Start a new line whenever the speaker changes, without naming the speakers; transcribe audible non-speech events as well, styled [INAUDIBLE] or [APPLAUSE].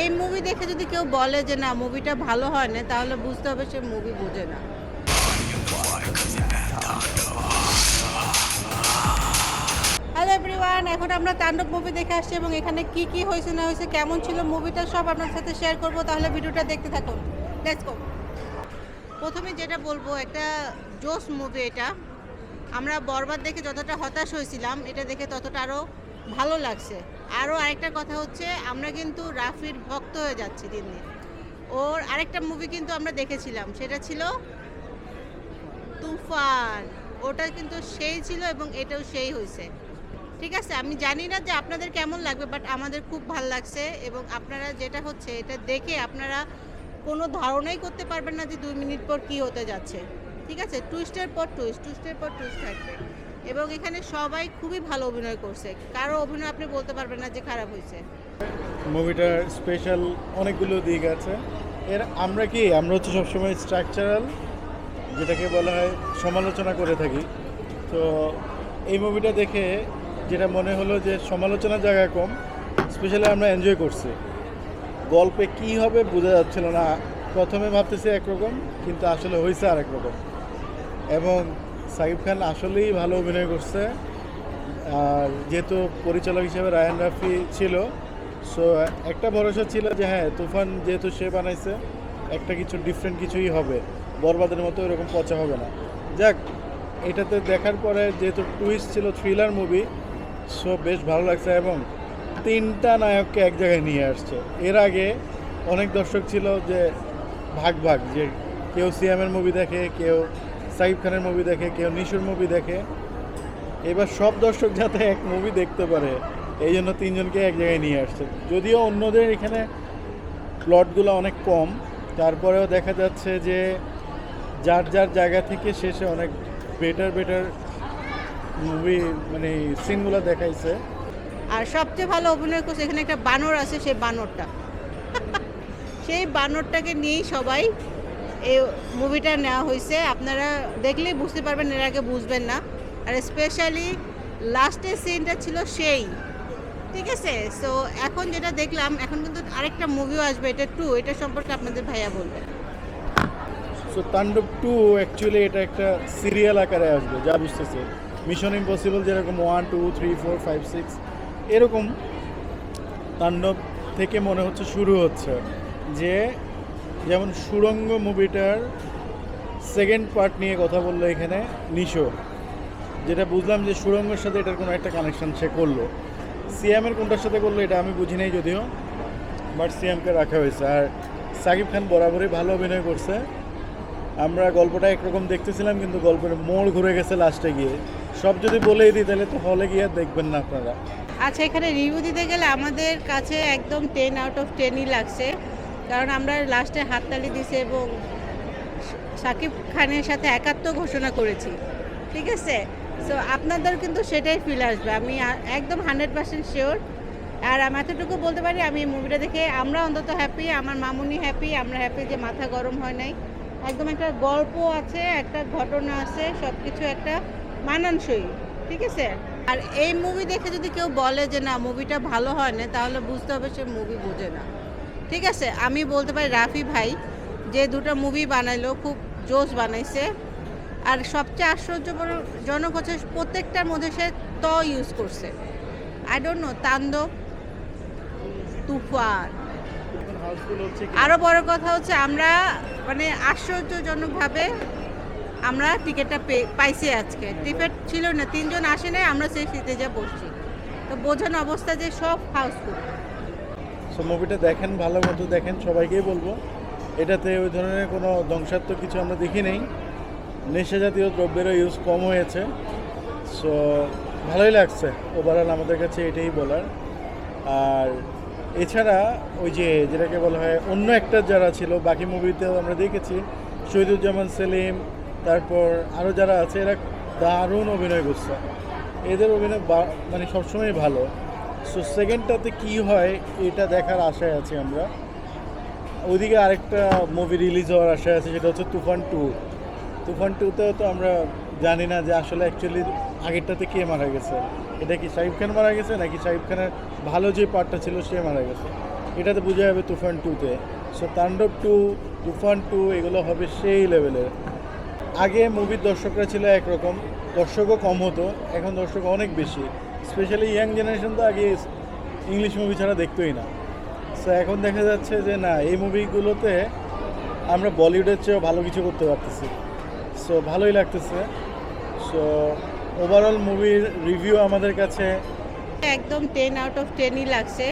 এই মুভি দেখে যদি কেউ বলে যে না মুভিটা ভালো হয় না তাহলে বুঝতে হবে সে মুভি বোঝে না। হ্যালো এখন আমরা তাণ্ডব মুভি দেখে আসছি এবং এখানে কি কি হয়েছে, না হয়েছে, কেমন ছিল মুভিটা সব আপনার সাথে শেয়ার করব, তাহলে ভিডিওটা দেখতে থাকুন। প্রথমে যেটা বলব, একটা জোস মুভি এটা। আমরা বরবাদ দেখে যতটা হতাশ হয়েছিলাম, এটা দেখে ততটা আরও ভালো লাগছে। আরও আরেকটা কথা হচ্ছে, আমরা কিন্তু রাফির ভক্ত হয়ে যাচ্ছি দিন দিন। ওর আরেকটা মুভি কিন্তু আমরা দেখেছিলাম, সেটা ছিল তুফান। ওটা কিন্তু সেই ছিল এবং এটাও সেই হয়েছে ঠিক আছে, আমি জানি না যে আপনাদের কেমন লাগবে বাট আমাদের খুব ভালো লাগছে এবং আপনারা যেটা হচ্ছে, এটা দেখে আপনারা কোনো ধারণাই করতে পারবেন না যে দুই মিনিট পর কি হতে যাচ্ছে। ঠিক আছে টুইস্টের পর টুইস্ট টুইস্টের পর টুইস্ট থাকবে। এবং এখানে সবাই খুবই ভালো অভিনয় করছে। কারও অভিনয় আপনি বলতে পারবেন না যে খারাপ হয়েছে।
মুভিটার স্পেশাল অনেকগুলো দিক আছে। এর আমরা কি, আমরা হচ্ছে সবসময় স্ট্রাকচারাল যেটাকে বলা হয় সমালোচনা করে থাকি। তো এই মুভিটা দেখে যেটা মনে হলো যে সমালোচনার জায়গা কম স্পেশালি আমরা এনজয় করছি। গল্পে কি হবে বোঝা যাচ্ছিল না। প্রথমে ভাবতেছি একরকম, কিন্তু আসলে হয়েছে আরেক রকম। এবং সাকিব খান আসলেই ভালো অভিনয় করছে। আর যেহেতু পরিচালক হিসেবে রায়ান রাফি ছিল সো একটা ভরসা ছিল যে হ্যাঁ তুফান যেহেতু সে বানাইছে, একটা কিছু ডিফারেন্ট কিছুই হবে। বরবাদের মতো এরকম পচা হবে না। যাক, এটাতে দেখার পরে যেহেতু টুইস্ট ছিল থ্রিলার মুভি সো বেশ ভালো লাগছে এবং তিনটা নায়ককে এক জায়গায় নিয়ে আসছে। এর আগে অনেক দর্শক ছিল যে ভাগ ভাগ, যে কেউ সিএমের মুভি দেখে, কেউ সাকিব খানের মুভি দেখে, কেউ নিশুর মুভি দেখে। এবার সব দর্শক যাতে এক মুভি দেখতে পারে, এই জন্য তিনজনকে এক জায়গায় নিয়ে আসছে। যদিও অন্যদের এখানে প্লটগুলো অনেক কম, তারপরেও দেখা যাচ্ছে যে যার যার জায়গা থেকে শেষে অনেক বেটার বেটার মুভি মানে সিনগুলো দেখাইছে।
আর সবচেয়ে ভালো অভিনয় করছে, এখানে একটা বানর আছে, সেই বানরটা। [LAUGHS] সেই বানরটাকে নিয়েই সবাই এই মুভিটা নেওয়া হয়েছে। আপনারা দেখলেই বুঝতে পারবেন, এর আগে বুঝবেন না। আর স্পেশালি লাস্টের সিনটা ছিল সেই। ঠিক আছে? সো এখন যেটা দেখলাম, এখন কিন্তু আরেকটা মুভিও আসবে, এটা টু এটা সম্পর্কে আপনাদের ভাইয়া বলবে
সো তাণ্ডব টু অ্যাকচুয়ালি এটা একটা সিরিয়াল আকারে আসবে, যা বুঝতেছে। মিশন ইম্পসিবল যেরকম one two three four five six এরকম তাণ্ডব থেকে মনে হচ্ছে শুরু হচ্ছে। যে যেমন সুরঙ্গ মুভিটার সেকেন্ড পার্ট নিয়ে কথা বলল এখানে নিশো। যেটা বুঝলাম যে সুরঙ্গের সাথে এটার কোনো একটা কানেকশন সে করল। সিএমের কোনটার সাথে করল এটা আমি বুঝি নাই যদিও বাট সিএমকে রাখা হয়েছে। আর সাকিব খান বরাবরই ভালো অভিনয় করছে। আমরা গল্পটা একরকম দেখতেছিলাম, কিন্তু গল্পের মোড় ঘুরে গেছে লাস্টে গিয়ে। সব যদি বলেই দিই, তাহলে তো হলে গিয়ে দেখবেন না আপনারা।
আচ্ছা এখানে রিভিউ দিতে গেলে আমাদের কাছে একদম টেন আউট অফ টেনই লাগছে। কারণ আমরা লাস্টে হাততালি দিছি এবং সাকিব খানের সাথে একাত্ম ঘোষণা করেছি। ঠিক আছে? সো আপনাদের কিন্তু সেটাই ফিল আসবে। আমি একদম হান্ড্রেড পার্সেন্ট শিওর আর আমি এতটুকু বলতে পারি, আমি এই মুভিটা দেখে আমরা অন্তত হ্যাপি আমার মামুনি হ্যাপি আমরা হ্যাপি যে মাথা গরম হয় নাই। একদম একটা গল্প আছে, একটা ঘটনা আছে সব কিছু একটা মানানসই। ঠিক আছে? আর এই মুভি দেখে যদি কেউ বলে যে না মুভিটা ভালো হয় না তাহলে বুঝতে হবে সে মুভি বোঝে না। ঠিক আছে, আমি বলতে পারি রাফি ভাই যে দুটো মুভি বানাইলো, খুব জোশ বানাইছে। আর সবচেয়ে আশ্চর্যজনক হচ্ছে প্রত্যেকটার মধ্যে সে ত ইউজ করছে। আই ডোন্ট নো তাণ্ডব, তুফান। আরও বড় কথা হচ্ছে আমরা মানে আশ্চর্যজনকভাবে আমরা টিকিটটা পাইছি আজকে। টিকিট ছিল না, তিনজন আসে নাই, আমরা সেই সিটে যা বসছি। তো বোঝানো অবস্থা যে সব হাউসফুল
সো মুভিটা দেখেন, ভালো মতো দেখেন, সবাইকেই বলব। এটাতে ওই ধরনের কোনো ধ্বংসাত্মক কিছু আমরা দেখি নেই। নেশা জাতীয় দ্রব্যেরও ইউজ কম হয়েছে। সো ভালোই লাগছে। ওভারঅল আমাদের কাছে এটাই বলার। আর এছাড়া ওই যে, যেটাকে বলা হয়, অন্য একটা যারা ছিল, বাকি মুভিতেও আমরা দেখেছি, শহীদুজ্জামান, সেলিম, তারপর আরও যারা আছে, এরা দারুণ অভিনয় করছে। এদের অভিনয় মানে সবসময় ভালো। সো সেকেন্ডটাতে কি হয়, এটা দেখার আশায় আছি আমরা। ওইদিকে আরেকটা মুভি রিলিজ হওয়ার আশায় আছে, সেটা হচ্ছে তুফান টু তুফান টুতেও তো আমরা জানি না যে আসলে অ্যাকচুয়ালি আগেরটাতে কে মারা গেছে। এটা কি শাহিব খান মারা গেছে, নাকি শাহিব খানের ভালো যে পার্টটা ছিল, সে মারা গেছে। এটাতে বোঝা যাবে তুফান টুতে সো তাণ্ডব টু তুফান টু এগুলো হবে সেই লেভেলের আগে মুভির দর্শকরা ছিল একরকম। দর্শকও কম হতো, এখন দর্শক অনেক বেশি। স্পেশালি ইয়াং জেনারেশন তো আগে ইংলিশ মুভি ছাড়া দেখতোই না। সো এখন দেখা যাচ্ছে যে, না, এই মুভিগুলোতে আমরা বলিউডের চেয়েও ভালো কিছু করতে পারতেছি। সো ভালোই লাগতেছে। সো ওভারঅল মুভির রিভিউ আমাদের কাছে
একদম টেন আউট অফ টেনই লাগছে।